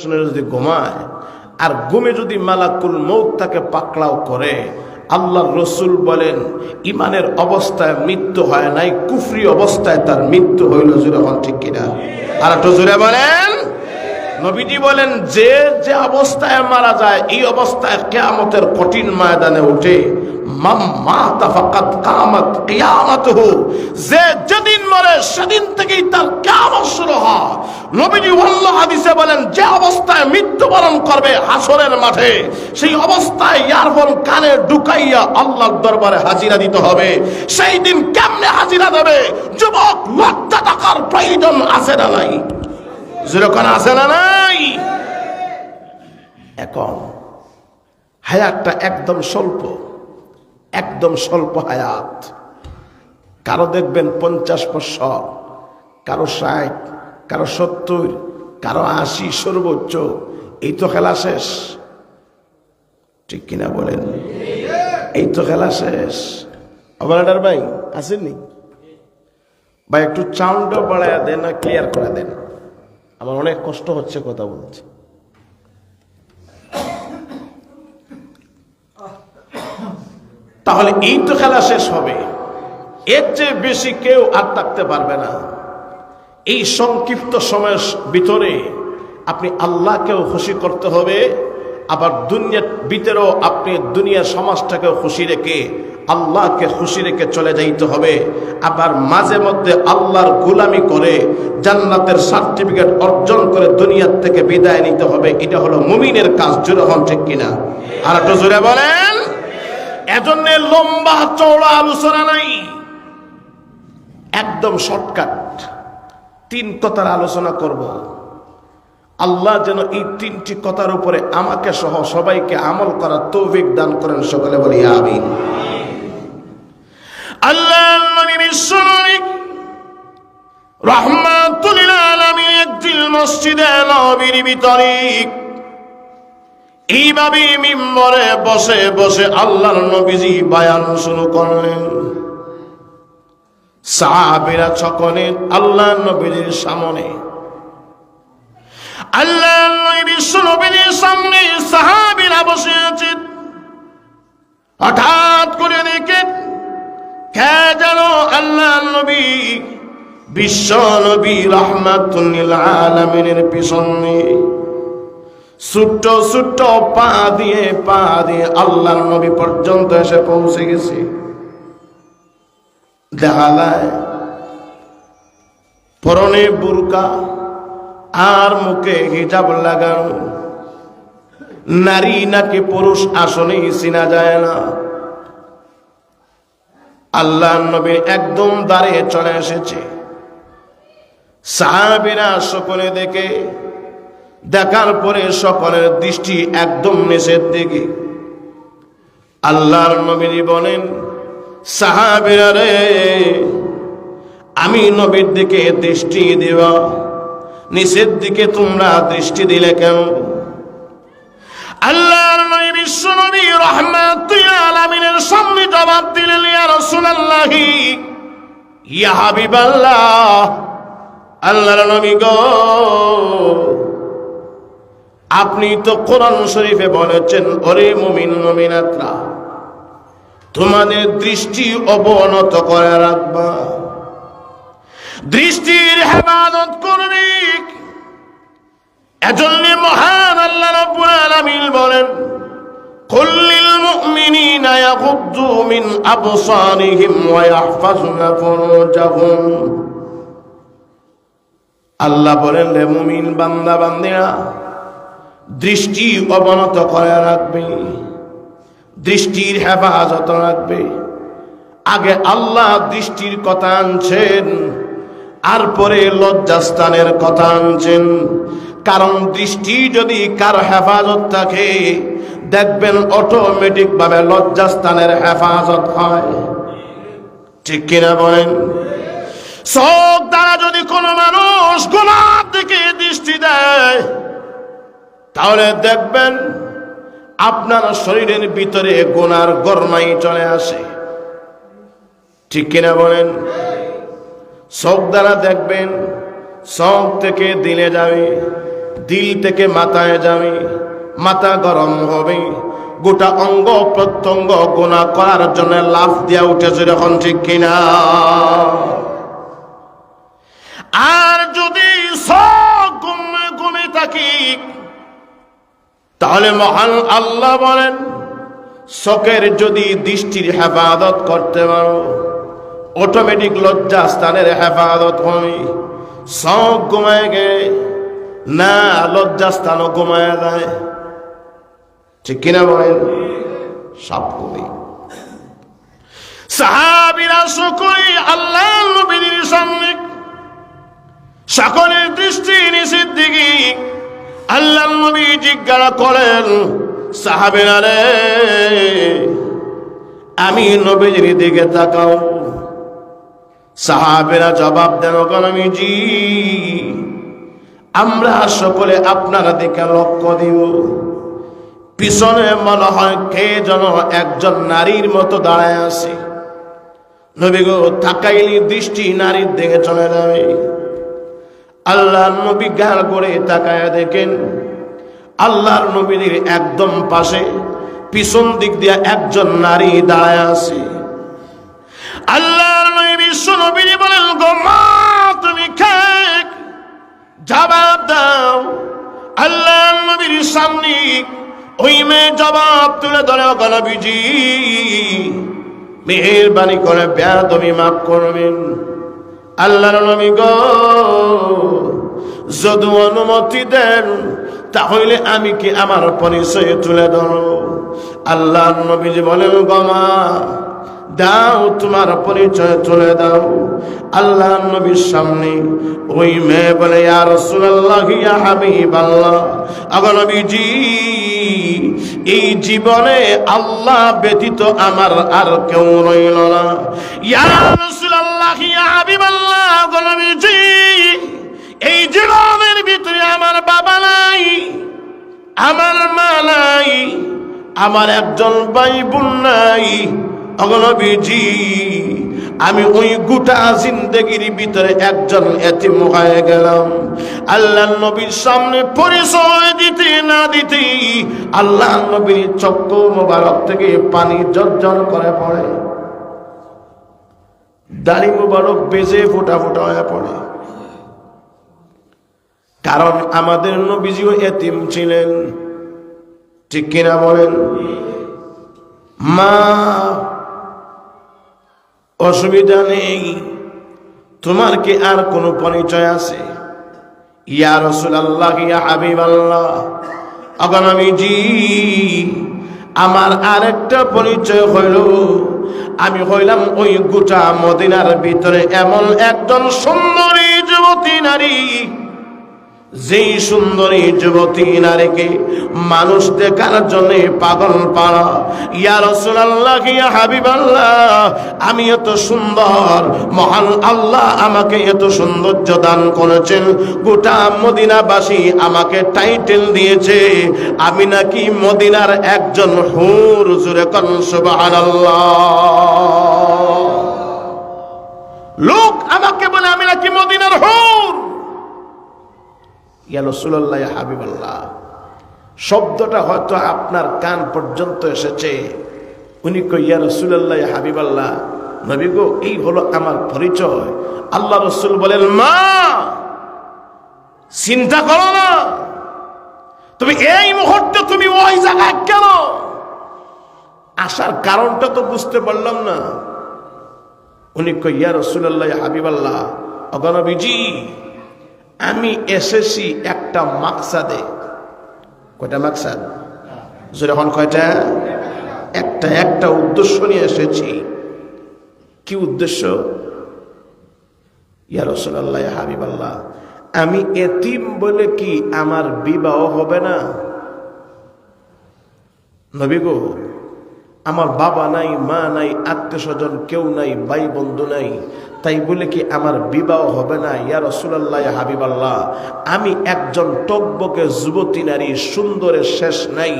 শুনে যদি ঘুমায়, আর ঘুমে যদি মালাকুল মৌত তাকে পাকড়াও করে আল্লাহ রসুল বলেন, ইমানের অবস্থায় মৃত্যু হয় নাই, কুফরি অবস্থায় তার মৃত্যু হইল জুড়ে হন ঠিক কিনা? আর একটু জুড়ে বলেন। নবীজি বলেন, যে যে অবস্থায় মারা যায়, এই অবস্থায় কেয়ামতের কঠিন ময়দানে উঠে যেদিন সেদিন থেকেই তার হাদিসে বলেন, যে অবস্থায় মৃত্যুবরণ করবে মাঠে, সেই অবস্থায় কানে ঢুকাইয়া দরবারে হাজিরা দিতে হবে। সেই দিন কেমনে হাজিরা দেবে? যুবক, লজ্জা টাকার প্রয়োজন আছে না নাই? যেরকম আছে না নাই? এখন, হায়াতটা একদম স্বল্প। একদম স্বল্প হায়াত। কারও দেখবেন পঞ্চাশ বছর কারও ষাট, কারও সত্তর, কারও আশি সর্বোচ্চ। এই তো খেলা শেষ। ঠিক কিনা বলেন? এই তো খেলা শেষ। অপারেটার ভাই, আসেননি? ভাই, একটু চাউন্ডটা বাড়ায় দেন না ক্লিয়ার করে দেন। আমার অনেক কষ্ট হচ্ছে কথা বলছি তাহলে এই তো খেলা শেষ হবে। এর চেয়ে বেশি কেউ আর থাকতে পারবে না। এই সংক্ষিপ্ত সময়ের ভিতরে আপনি আল্লাহকেও খুশি করতে হবে, আবার দুনিয়ার ভিতরেও আপনি দুনিয়ার সমাজটাকেও খুশি রেখে আল্লাহকে খুশি রেখে চলে যাইতে হবে। আবার মাঝে মধ্যে আল্লাহর গোলামি করে জান্নাতের সার্টিফিকেট অর্জন করে দুনিয়ার থেকে বিদায় নিতে হবে। এটা হলো মুমিনের কাজ। জোরে হন ঠিক কিনা? আর একটু জোরে বলেন। এজন্য লম্বা চওড়া আলোচনা নাই। একদম শর্টকাট তিন কথার আলোচনা করব। আল্লাহ যেন এই তিনটি কথার উপরে আমাকে সহ সবাইকে আমল করার তৌফিক দান করেন, সকলে বলি আমিন। আল্লাহ নবী বিশ্বনবী রহমাতুল আলামিন একদিন মসজিদে নবীর ভিতরে এইভাবে মিম্বরে বসে বসে আল্লাহর নবীজি বায়ান শুরু করলেন। সাহাবিরা সকলে আল্লাহ নবীর সামনে। আল্লাহ বিশ্ব নবীর সামনে সাহাবিরা বসে আছেন হঠাৎ করে দেখে কে যেন আল্লাহ নবী বিশ্ব নবী রহমাতুল্লিল আলমিনের পিছনে ছোট্ট ছোট্ট পা দিয়ে পা দিয়ে আল্লাহর নবী পর্যন্ত এসে পৌঁছে গেছে। দেখা যায়, পরনে বুরকা আর মুখে হিজাব লাগানো। নারী নাকি পুরুষ আসনে চিনা যায় না। আল্লাহ নবীর একদম দাঁড়িয়ে চলে এসেছে। সাহাবিরা সকলে দেখে দেখার পরে সকলের দৃষ্টি একদম নিষেধ দিকে। আল্লাহর নবী বলেন, সাহাবিরা রে, আমি নবীর দিকে দৃষ্টি দেওয়া নিষেধ দিকে তোমরা দৃষ্টি দিলে কেন? আল্লাহর নবী বিশ্ব নবী রহমাতুল আলামিনের সামনে জবাব দিলেন, ইয়া রাসূলুল্লাহি, ইয়া হাবিবাল্লাহ, আল্লাহর নবী গো আপনি তো কোরআন শরীফে বলেছেন, ওরে মুমিন, মুমিনাতরা, তোমাদের দৃষ্টি অবনত করে রাখবা। দৃষ্টির হেফাজত করবি এজন্য মহান আল্লাহ রাব্বুল আলামিন বলেন মুমিনিনা ইয়াগুদ্দু মিন আবসারিহিম ওয়া ইয়াহফাজনা ফুরুজাহুম। আল্লাহ বলেন রে মুমিন বান্দা, বান্দিরা দৃষ্টি অবনত করে রাখবে দৃষ্টির হেফাজত রাখবে আগে আল্লাহ দৃষ্টির কথা আনছেন আর পরে লজ্জাস্থানের কথা আনছেন। কারণ দৃষ্টি যদি কার হেফাজত থাকে, দেখবেন অটোমেটিক ভাবে লজ্জাস্থানের হেফাজত হয়। ঠিক কিনা বলেন? চোখ দ্বারা যদি কোনো মানুষ গোলাপ দিকে দৃষ্টি দেয় তাহলে দেখবেন আপনার শরীরের ভিতরে গোনার গরমাই চলে আসে। ঠিক কিনা বলেন? চোখ দ্বারা দেখবেন চোখ থেকে দিলে যাবে, দিল থেকে মাথায় যাবে, মাথা গরম হবে। গোটা অঙ্গ প্রত্যঙ্গ গোনা করার জন্য লাভ দিয়া উঠেছে যখন ঠিক কিনা? আর যদি সব ঘুমে ঘুমে থাকি তাহলে মহান আল্লাহ বলেন, শোকের যদি দৃষ্টির হেফাজত করতে পারো অটোমেটিক লজ্জা স্থানের হেফাজত হবে শখ ঘুমায় গে, না লজ্জা স্থানও ঘুমায় যায়। ঠিক কিনা বলেন? সব কবি। সাহাবিরা সকলে আল্লাহ নবীর সামনে সকলের দৃষ্টি নিষেধ আল্লাহ নবী জিজ্ঞাসা করেন, সাহাবেরা রে, আমি নবীজির দিকে তাকাও। সাহাবেরা জবাব দেন নবীজি আমরা সকলে আপনার দিকে লক্ষ্য দিব। পিছনে মনে হয় কে যেন একজন নারীর মতো দাঁড়ায় আছে। নবী গো, তাকাইলি দৃষ্টি নারীর দিকে চলে যাবে। আল্লাহ নবী গাল করে তাকায় দেখেন। আল্লাহর নবীর একদম পাশে পিছন দিক দিয়ে একজন নারী দাঁড়ায় আছে। আল্লাহর নবী বিশ্ব নবী বলেন, গো মা, তুমি খেক জবাব দাও। আল্লাহর নবীর সামনে ওই মেয়ে জবাব তুলে ধরে গণবিজি মেহরবানি করে বেয়াদমি মাফ করবেন। আল্লাহর নবী গো যদি অনুমতি দেন, তাহলে আমি কি আমার পরিচয় তুলে ধরো আল্লাহ নবীজি বলেন গমা দাও তোমার পরিচয় তুলে দাও। আল্লাহ নবীর সামনে ওই মেয়ে বলে আর রাসূলুল্লাহ, ইয়া এই জীবনে আল্লাহ ব্যতীত আমার আর কেউ রইল না। ইয়া রাসূলুল্লাহ, ইয়া নবীজি এই জীবনের ভিতরে আমার বাবা নাই, আমার মা নাই, আমার একজন ভাই বোন নাই অগলবিজি আমি ওই গোটা জিন্দগির ভিতরে একজন এতিম হয়ে গেলাম। আল্লাহ নবীর সামনে পরিচয় দিতে না দিতে আল্লাহ নবীর চক্ষু মোবারক থেকে পানি জর্জর করে পড়ে। দাড়ি মোবারক বেজে ফোটা ফোটা হয়ে পড়ে। কারণ আমাদের নবীজিও এতিম ছিলেন। ঠিক কিনা বলেন? মা, অসুবিধা নেই। তোমার কি আর কোনো পরিচয় আছে? ইয়া রসুল আল্লাহ ইয়া হাবিব আল্লাহ জি, আমার আরেকটা পরিচয় হইল। আমি হইলাম ওই গোটা মদিনার ভিতরে এমন একজন সুন্দরী যুবতী নারী। যেই সুন্দরী যুবতী নারীকে মানুষ দেখার জন্য পাগল পাড়া ইয়া রসুল্লাহ ইয়া হাবিবাল্লাহ, আমি এত সুন্দর, মহান আল্লাহ আমাকে এত সৌন্দর্য দান করেছেন, গোটা মদিনাবাসী আমাকে টাইটেল দিয়েছে, আমি নাকি মদিনার একজন হুর, জুরে কন লোক ইয়া রসুল্লাহ হাবিবাল্লাহ। শব্দটা হয়তো আপনার কান পর্যন্ত এসেছে। উনি কই ইয়া রসুল্লাহ হাবিবাল্লাহ, নবী গো, এই হলো আমার পরিচয়। আল্লাহ রসুল বলেন, মা, চিন্তা করো না। তুমি এই মুহূর্তে তুমি ওই জায়গায় কেন? আসার কারণটা তো বুঝতে পারলাম না। উনি কইয়া ইয়া রসুল্লাহ হাবিবাল্লাহ অগনবীজি আমি এসেছি একটা মাকসাদে। কয়টা মাকসাদ? যখন কয়টা? একটা একটা উদ্দেশ্য নিয়ে এসেছি। কি উদ্দেশ্য? ইয়া রসুল্লাহ হাবিবাল্লাহ, আমি এতিম বলে কি আমার বিবাহ হবে না? নবী গো, আমার বাবা নাই, মা নাই, আত্মীয় স্বজন কেউ নাই, ভাই বন্ধু নাই তাই বলে কি, আমার বিবাহ হবে না? ইয়া রসুল্লাহ হাবিব আল্লাহ আমি একজন টকবকে যুবতী নারী, সুন্দরের শেষ নাই,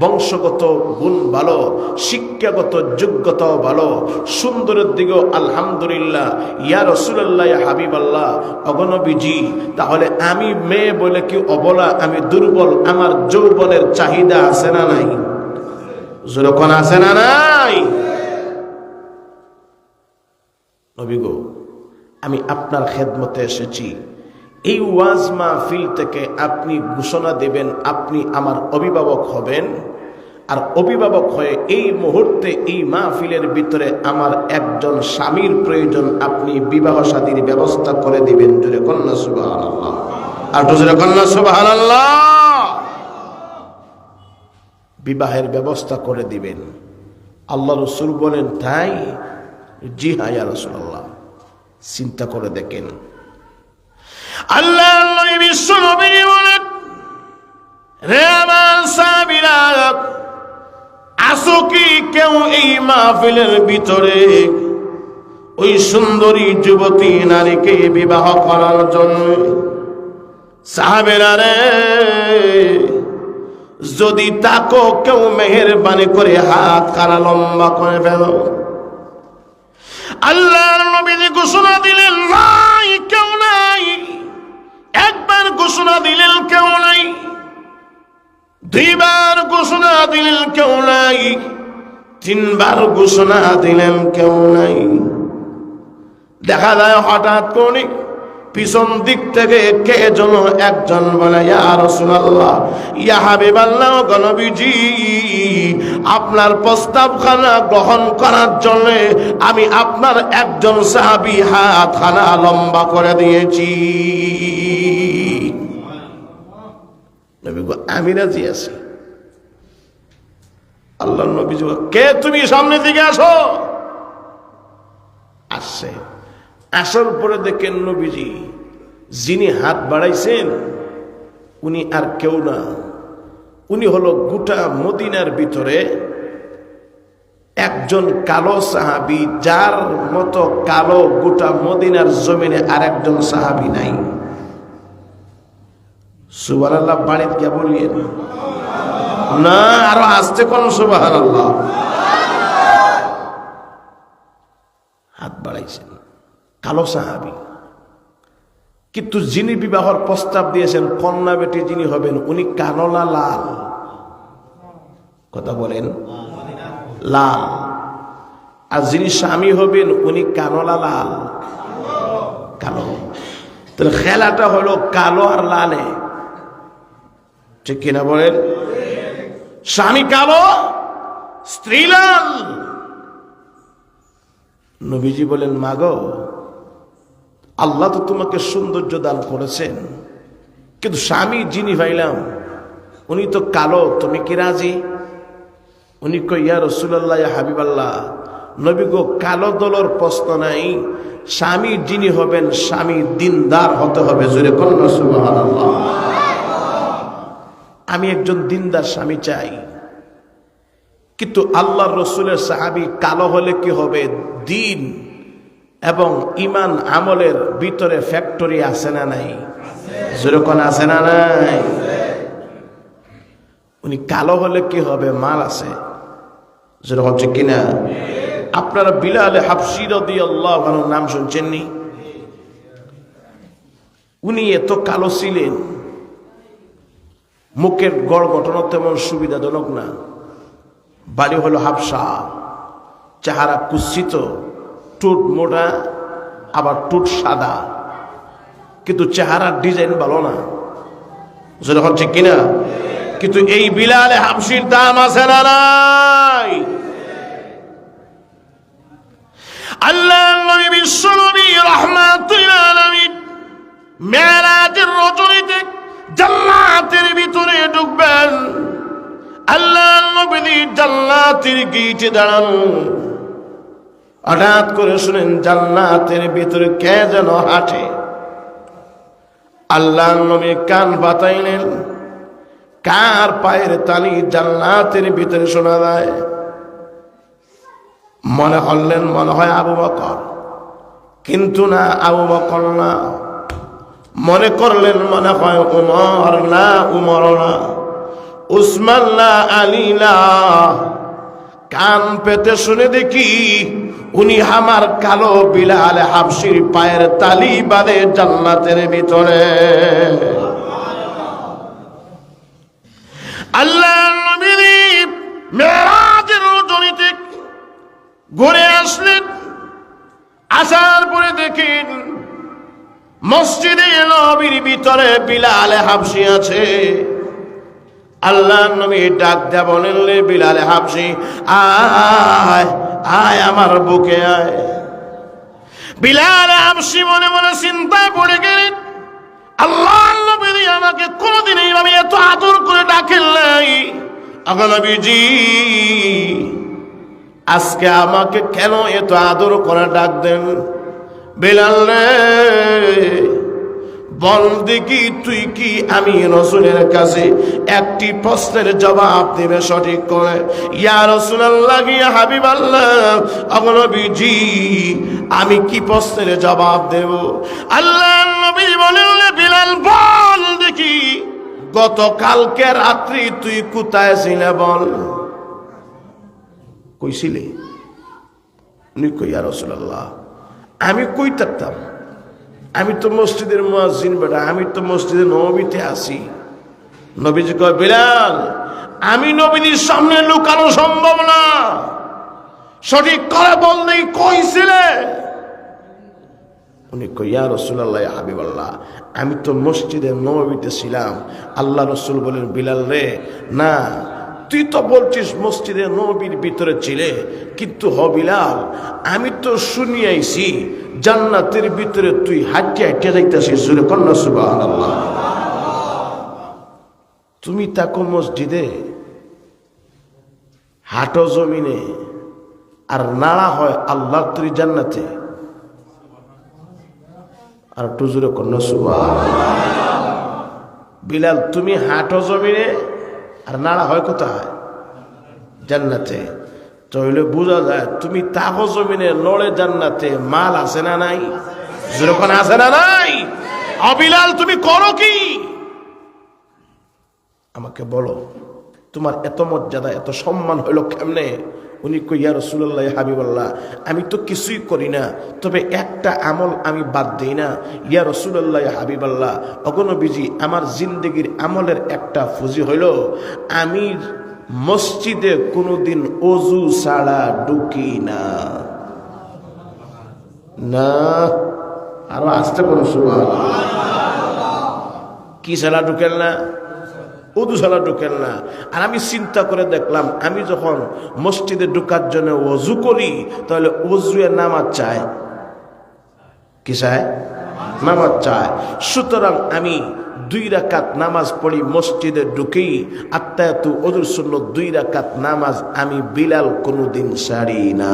বংশগত গুণ ভালো, শিক্ষাগত যোগ্যতাও ভালো, সুন্দরের দিকেও আলহামদুলিল্লাহ, ইয়া রসুল্লাহ হাবিব আল্লাহ অগনবীজি তাহলে আমি মেয়ে বলে কি অবলা, আমি দুর্বল, আমার যৌবনের চাহিদা আছে না নাই? যেরকম আছে না নাই? নবীগো আমি আপনার খেদমতে এসেছি। এই ওয়াজ মাহফিল থেকে আপনি ঘোষণা দেবেন, আপনি আমার অভিভাবক হবেন। আর অভিভাবক হয়ে এই মুহূর্তে, এই মাহফিলের ভিতরে আমার একজন স্বামীর প্রয়োজন, আপনি বিবাহ শাদীর ব্যবস্থা করে দিবেন। জোরে কন্যা সুবাহ আর জোরে কন্যা সুবাহ বিবাহের ব্যবস্থা করে দিবেন। আল্লাহ রসুল বলেন, তাই জি হ্যাঁ রসুল্লাহ চিন্তা করে দেখেন। আল্লাহ বিশ্ব নবী বলেন রে আমার সাবিরা আসো কি কেউ এই মাহফিলের ভিতরে? ওই সুন্দরী যুবতী নারীকে বিবাহ করার জন্য। সাহাবেরা রে, যদি তাকো কেউ মেহেরবানি করে হাত কারা লম্বা করে ফেল। আল্লাহর নবীজি ঘোষণা দিলেন, নাই, কেউ নাই। একবার ঘোষণা দিলেন, কেউ নাই। দুইবার ঘোষণা দিলেন, কেউ নাই। তিনবার ঘোষণা দিলেন, কেউ নাই। দেখা যায় হঠাৎ করে পিছন দিক থেকে কে যেন একজন বলে রাসূলুল্লাহ, ইয়া হাবিবাল্লাহ গনবীজি আপনার প্রস্তাবখানা গ্রহণ করার জন্য আমি আপনার একজন সাহাবী হাত খানা লম্বা করে দিয়েছি। আমি রাজি আছি। আল্লাহ নবী কে তুমি সামনে দিকে আসো? আসছে। আসার পরে দেখেন নবীজি, যিনি হাত বাড়াইছেন, উনি আর কেউ না। উনি হলো গোটা মদিনার ভিতরে একজন কালো সাহাবি, যার মতো কালো গোটা মদিনার জমিনে আর একজন সাহাবি নাই। সুবাহ আল্লাহ বাড়িতে গিয়া বলিয়েন। না, আরও আসতে কোন সুবাহ আল্লাহ হাত বাড়াইছেন। কালো সাহাবি। কিন্তু যিনি বিবাহর প্রস্তাব দিয়েছেন, কন্যা বেটি যিনি হবেন, উনি কানলা লাল? কথা বলেন। লাল। আর যিনি স্বামী হবেন, উনি কানলা লাল? কালো। তাহলে খেলাটা হলো কালো আর লালে। ঠিক কিনা বলেন? স্বামী কালো, স্ত্রী লাল। নবীজি বলেন, মাগো আল্লাহ তো তোমাকে সৌন্দর্য দান করেছেন। কিন্তু স্বামী যিনি ভাইলাম, উনি তো কালো, তুমি কি রাজি? উনি কই ইয়া রসুল্লাহ হাবিবাল্লাহ, নবী গো, কালো দলর প্রশ্ন নাই। স্বামী যিনি হবেন, স্বামী দিনদার হতে হবে, জোরে আমি একজন দিনদার স্বামী চাই। কিন্তু আল্লাহ রসুলের সাহাবি কালো হলে কি হবে? দিন। এবং ইমান আমলের ভিতরে ফ্যাক্টরি আছে না নাই? যেরকম আছে না নাই? উনি কালো হলে কি হবে? মাল আছে। যেরকম হচ্ছে কিনা? আপনারা বিলালে হাফসির আল্লাহ নাম শুনছেননি উনি এত কালো ছিলেন। মুখের গড় গঠন তেমন সুবিধাজনক না। বাড়ি হলো হাফসা। চেহারা কুৎসিত টুট মোটা, আবার টুট সাদা। কিন্তু চেহারার ডিজাইন ভালো না। যেটা হচ্ছে কিনা? কিন্তু এই বিলালে হাফসির দাম আছে না নাই? আল্লাহ ভিতরে ঢুকবেন। আল্লাহ নবী গিটে দাঁড়ানো। হঠাৎ করে শুনেন, জান্নাতের ভিতরে কে যেন হাঁটে। আল্লাহ নবী কান বাতাইলেন, কার পায়ের তালি জান্নাতের ভিতরে শোনা যায়? মনে হলেন মনে হয় আবু বকর। কিন্তু না, আবু বকর না। মনে করলেন, মনে হয় উমর না উমর না। উসমান না, আলী না। কান পেতে শুনে দেখি উনি আমার কালো বিলাল হাফসির পায়ের তালি বাদে জান্নাতের ভিতরে। আল্লাহ নবী মেরাজের রজনীতে ঘুরে আসলেন। আসার পরে দেখেন মসজিদে নবীর ভিতরে বিলাল হাফসি আছে। আল্লাহ নবী ডাক দেয়া বলেন রে বিলাল হাফসি, আয় আয় আমার বুকে, আয়। বিলাল হাফসি মনে মনে চিন্তায় পড়ে গেলেন আল্লাহ নবী আমাকে কোনোদিন এইভাবে এত আদর করে ডাকেন নাই। নবীজি, আজকে আমাকে কেন এত আদর করে ডাক দেন? বিলাল রে বল দেখি তুই কি? আমি রসুলের কাছে একটি প্রশ্নের জবাব দেবে সঠিক করে। ইয়া রসুল আল্লাহ ইয়া হাবিব আল্লাহ আমি কি প্রশ্নের জবাব দেব? আল্লাহ নবী বলেন বিলাল বল দেখি গতকালকে রাত্রি তুই কোথায় ছিলে বল? কইছিলে? উনি কইয়া রসুল্লাহ আমি কই থাকতাম? আমি তো মসজিদের মুয়াজ্জিন বেটা, আমি তো মসজিদের নবীতে আসি নবীজি কয়, বিলাল, আমি নবীদের সামনে লুকানো সম্ভব না। সঠিক করে বললেই কইছিলে? উনি কইয়া রসুল্লাহ হাবিবাল্লাহ, আমি তো মসজিদে নবীতে ছিলাম। আল্লাহ রসুল বলেন, বিলাল রে, না তুই তো বলছিস মসজিদে নবীর ভিতরে ছিলে, কিন্তু হ বিলাল, আমি তো শুনি শুনিয়াইছি জান্নাতের ভিতরে তুই হাঁটিয়ে হাঁটিয়ে যাইতেছিস জুড়ে কন্যা সুবাহ তুমি তাকো মসজিদে, হাটো জমিনে, আর নাড়া হয় আল্লাহ তুই জান্নাতে। আর জুড়ে কন্যা সুবাহ বিলাল, তুমি হাটো জমিনে আর নাড়া হয় কোথায়? জান্নাতে। তাহলে বোঝা যায়, তুমি তাহ জমিনে লড়ে জান্নাতে মাল আছে না নাই? যেরকম আছে না নাই? অবিলাল, তুমি করো কি? আমাকে বলো, তোমার এত মর্যাদা, এত সম্মান হইল কেমনে? উনি কইয়া রসুল্লাহ হাবিবাল্লাহ, আমি তো কিছুই করি না, তবে একটা আমল আমি বাদ দিই না। ইয়া রসুল্লাহ হাবিবাল্লাহ অগণবিজি আমার জিন্দগির আমলের একটা ফুজি হইল, আমি মসজিদে কোনোদিন অজু ছাড়া ঢুকি না। না, আরও আসতে সুবাহ কি ছাড়া ঢুকেন না? উদুশালা ঢুকেন না। আর আমি চিন্তা করে দেখলাম, আমি যখন মসজিদে ঢুকার জন্য অজু করি, তাহলে অজুয়ে নামাজ চায়। কি চায়? নামাজ চায়। সুতরাং আমি দুই রাকাত নামাজ পড়ি, মসজিদে ঢুকি, আত্মায়তু অজুর শূন্য দুই রাকাত নামাজ আমি বিলাল কোনোদিন সারি না।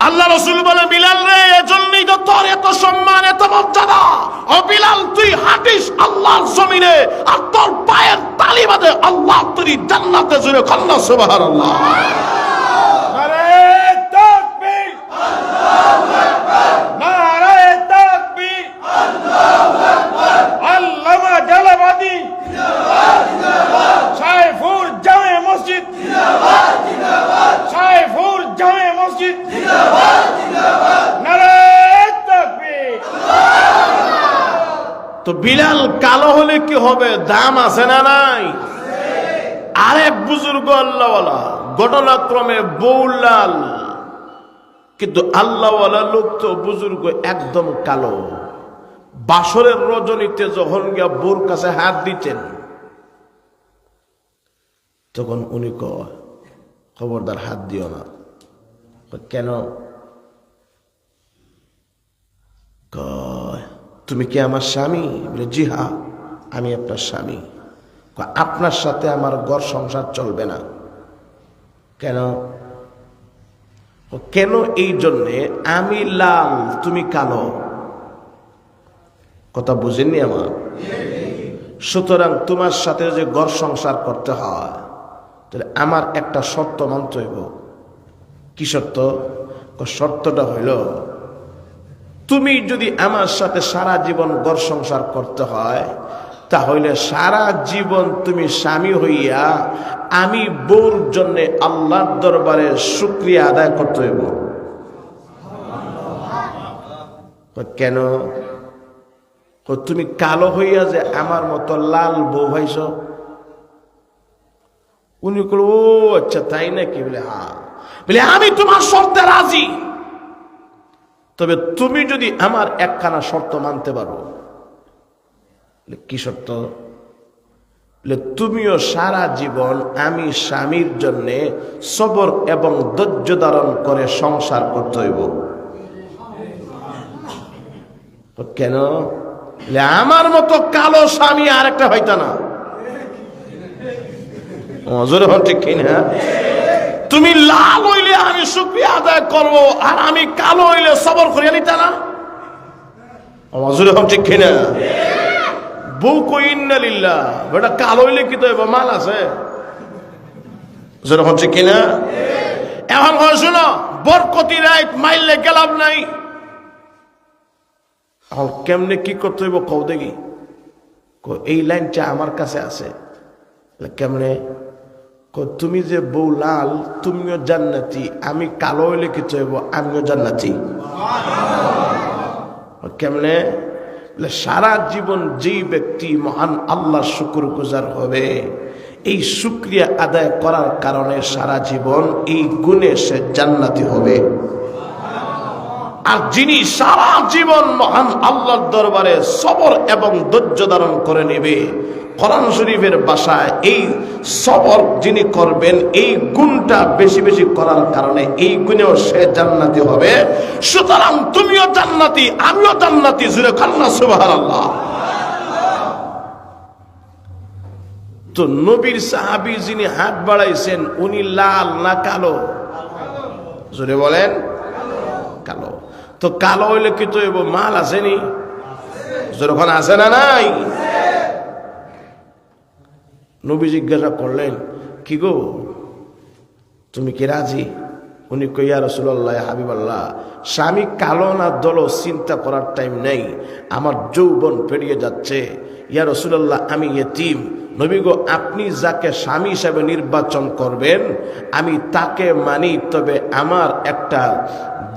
আল্লাহ রসুল বলে, বিলাল রে, এজন্যই তো তোর এত সম্মান, এত মর্যাদা। ও বিলাল, তুই হাঁটিস আল্লাহর জমিনে আর তোর পায়ের তালি বাদে আল্লাহ, তুই জান্নাতে জুড়ে কন্যা সুবহানাল্লাহ। মসজিদ তো বিলাল কালো হলে কি হবে? দাম আছে না নাই? আরেক বুজুর্গ আল্লাহওয়ালা ঘটনাক্রমে বৌলাল কিন্তু আল্লাহওয়ালা লোক তো বুজুর্গ একদম কালো। বাসরের রজনীতে যখন গিয়া বোর কাছে হাত দিতেন তখন উনি কয় খবরদার হাত দিও না। কেন? তুমি কি আমার স্বামী? বলে, জি হ্যাঁ আমি আপনার স্বামী। আপনার সাথে আমার ঘর সংসার চলবে না। কেন? কেন এই জন্যে? আমি লাল, তুমি কালো। কথা বুঝেননি আমার? সুতরাং তোমার সাথে যে ঘর সংসার করতে হয়, তাহলে আমার একটা শর্ত মানতে হইব। কি শর্ত শর্তটা হইল, তুমি যদি আমার সাথে সারা জীবন গড় সংসার করতে হয়, তাহলে সারা জীবন তুমি স্বামী হইয়া আমি বউর জন্য আল্লাহর দরবারে শুক্রিয়া আদায় করতে হইব। কেন? তুমি কালো হইয়া যে আমার মতো লাল বউ ভাইছ উনি ও আচ্ছা তাই নাকি? বলে হ্যাঁ। বলে, আমি তোমার শর্তে রাজি। তবে তুমি যদি আমার একখানা শর্ত মানতে পারো। কি শর্ত? তুমিও সারা জীবন আমি স্বামীর জন্য সবর এবং ধৈর্য ধারণ করে সংসার করতে হইব। কেন? আমার মতো কালো স্বামী আর একটা হইতা না। ঠিক কিনা? তুমি লাল হইলে আমি শুক্রিয়া আদায় করব, আর আমি কালো হইলে সবর করিয়া নিতা না? মজুর হন ঠিক কিনা? বউ কই ইন্নালিল্লাহ বেটা, কালো হইলে কি তো এবার মাল আছে? যেরকম ঠিক কিনা? এখন শুনো, বরকতি রাইত মাইলে গেলাম নাই। এখন কেমনে কি করতে হইব কও দেখি। এই লাইনটা আমার কাছে আছে। কেমনে তুমি যে বউ লাল, তুমিও জান্নাতি। আমি কালো হইলে কি হইব আমিও জান্নাতি। কেমনে? সারা জীবন যেই ব্যক্তি মহান আল্লাহ শুকুর গুজার হবে, এই শুক্রিয়া আদায় করার কারণে সারা জীবন এই গুণে সে জান্নাতি হবে। আর যিনি সারা জীবন মহান আল্লাহর দরবারে সবর এবং ধৈর্য ধারণ করে নেবে কোরআন শরীফের বাসায় এই সবর যিনি করবেন, এই গুণটা বেশি বেশি করার কারণে এই গুণেও সে জান্নাতি হবে। সুতরাং তুমিও জান্নাতি, আমিও জান্নাতি, জুড়ে কান্না, সুবহানাল্লাহ। তো নবীর সাহাবি যিনি হাত বাড়াইছেন, উনি লাল না কালো? জোরে বলেন, কালো। তো কালো হইলে কি তো মাল আসেনি? যখন আসে না নাই? নবী জিজ্ঞাসা করলেন, কি গো? তুমি কি রাজি? উনি কইয়া রসুল্লাহ হাবিবাল্লাহ, স্বামী কালো না দল চিন্তা করার টাইম নেই, আমার যৌবন পেরিয়ে যাচ্ছে। ইয়া রসুল্লাহ আমি এতিম নবী গো, আপনি যাকে স্বামী হিসাবে নির্বাচন করবেন, আমি তাকে মানি, তবে আমার একটা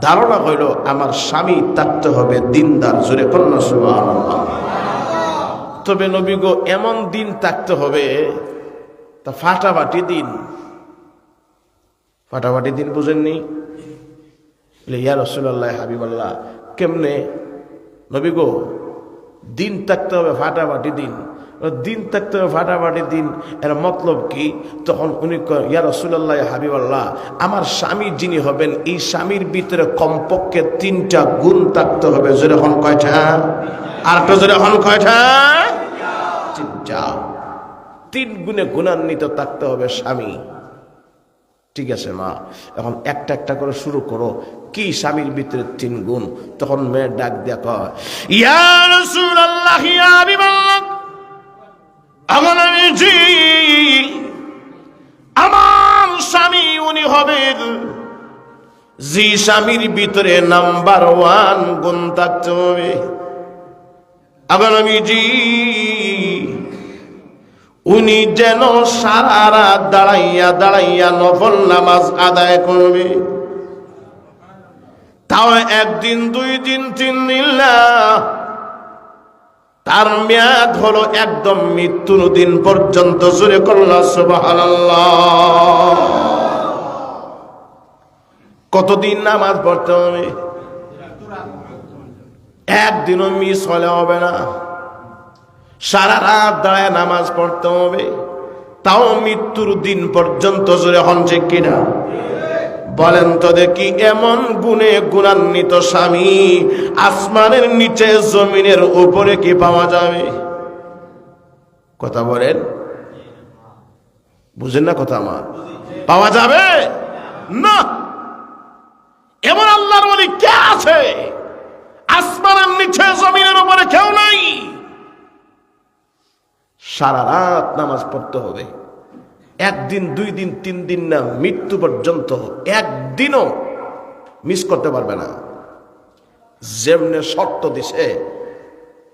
ধারণা হইল, আমার স্বামী থাকতে হবে দিনদার, জোরে কন্যা সুবহানাল্লাহ। তবে নবী গো, এমন দিন থাকতে হবে, তা ফাটাফাটি দিন। ফাটাফাটি দিন বুঝেননি? ইয়া রসুল্লাহ হাবিবাল্লাহ, কেমনে? নবী গো, দিন থাকতে হবে, ফাটাফাটি দিন। দিন থাকতে হবে, ফাটাফাটি দিন, এর মতলব কি? তখন উনি ইয়া রসুল্লাহ হাবিবাল্লাহ, আমার স্বামী যিনি হবেন, এই স্বামীর ভিতরে কমপক্ষে তিনটা গুণ থাকতে হবে। হন কয়টা? আর জোরে হন কয়টা? তিনটা তিন গুণে গুণান্বিত থাকতে হবে স্বামী। ঠিক আছে মা, এখন একটা একটা করে শুরু করো। কি স্বামীর ভিতরে তিন গুণ? তখন মেয়ে ডাক দিয়া আমার স্বামী উনি হবেন। জি স্বামীর ভিতরে নাম্বার ওয়ান গুণ থাকতে হবে। আমার নবীজি উনি যেন সারা রাত দাঁড়াইয়া দাঁড়াইয়া নফল নামাজ আদায় করবে। তাও একদিন, দুই দিন, তিন দিন তার মেয়াদ হলো একদম মৃত্যুর দিন পর্যন্ত। জুড়ে সুবহানাল্লাহ। কতদিন নামাজ পড়তে হবে? একদিনও মিস হলে হবে না। সারা রাত দাঁড়ায় নামাজ পড়তে হবে। তাও মৃত্যুর দিন পর্যন্ত জোরে হন যে কিনা? বলেন তো দেখি এমন গুণে গুণান্বিত স্বামী আসমানের নিচে জমিনের উপরে কি পাওয়া যাবে? কথা বলেন। বুঝেন না কথা আমার? পাওয়া যাবে? না। এমন আল্লাহর বলি কে আছে? আসমানের নিচে জমিনের উপরে কেউ সারা রাত নামাজ পড়তে হবে। একদিন দুই দিন তিন দিন না মৃত্যু পর্যন্ত একদিনও মিস করতে পারবে না। যেমনে শর্ত দিছে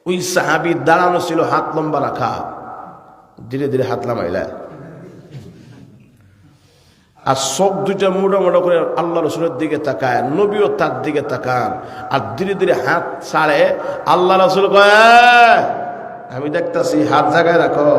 ওই সাহাবি দাঁড়ানো ছিল হাত লম্বা রাখা। ধীরে ধীরে হাত লামাইলা আর সব দুইটা মোটা মোটা করে আল্লাহ রসুলের দিকে তাকায় নবীও তার দিকে তাকান। আর ধীরে ধীরে হাত ছাড়ে আল্লাহ রসুল কয় "এই, আমি দেখতেছি হাত জায়গায় রাখো।